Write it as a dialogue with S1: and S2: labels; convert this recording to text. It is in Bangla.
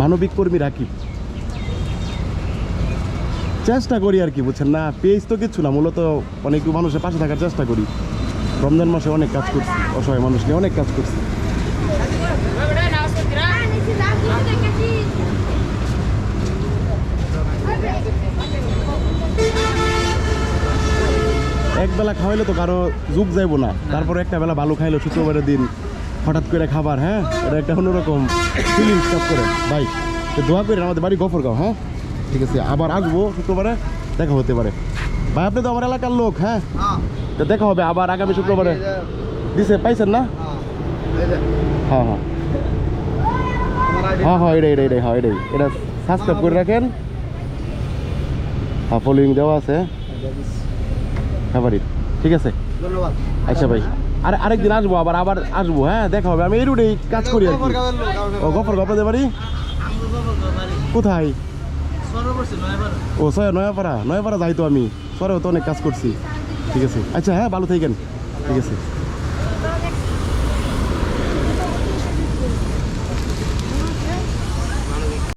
S1: মানবিক কর্মী রাখি চেষ্টা করি আর কি, বুঝছেন না? পেজ তো কিচ্ছু না, মূলত অনেক মানুষের পাশে থাকার চেষ্টা করি। রমজান মাসে অনেক কাজ করছি, অসহায় মানুষ নিয়ে অনেক কাজ করছি। একবেলা খাওয়াইলে তো কারও যুগ যাইবো না, তারপরে একটা বেলা ভালো খাইলো শুক্রবারের দিন। হঠাৎ করে খাবার হ্যাঁ? এটা একটা অন্যরকম ফিলিংস কাজ করে। ভাই, তো দোয়া করেন আমাদের বাড়ি গফরগাঁও হ্যাঁ? ঠিক আছে, আবার আসব শুক্রবারে, দেখা হতে পারে। ভাই, আপনি তো আমার এলাকার লোক হ্যাঁ? তো দেখা হবে আবার আগামী শুক্রবারে। দিছে, পাইছেন না? হ্যাঁ হ্যাঁ। হ্যাঁ হ্যাঁ এটাই এটাই এটাই হ্যাঁ এটাই। এটা সাবস্ক্রাইব করে রাখেন। হ্যাঁ ফলোয়িং দেওয়া আছে। হ্যাঁ বাড়ির। ঠিক আছে?
S2: ধন্যবাদ।
S1: আচ্ছা ভাই আর আরেকদিন আসব আবার আবার আসব হ্যাঁ দেখা হবে। আমি এই রুটেই কাজ করি আর কি। ও গফর দে বাড়ি? কোথায়? ও সয়া নয়াপাড়া নয়াপাড়া যাই তো আমি। সরেও তো অনেক কাজ করছি। ঠিক আছে। আচ্ছা হ্যাঁ ভালো থাকেন। ঠিক আছে।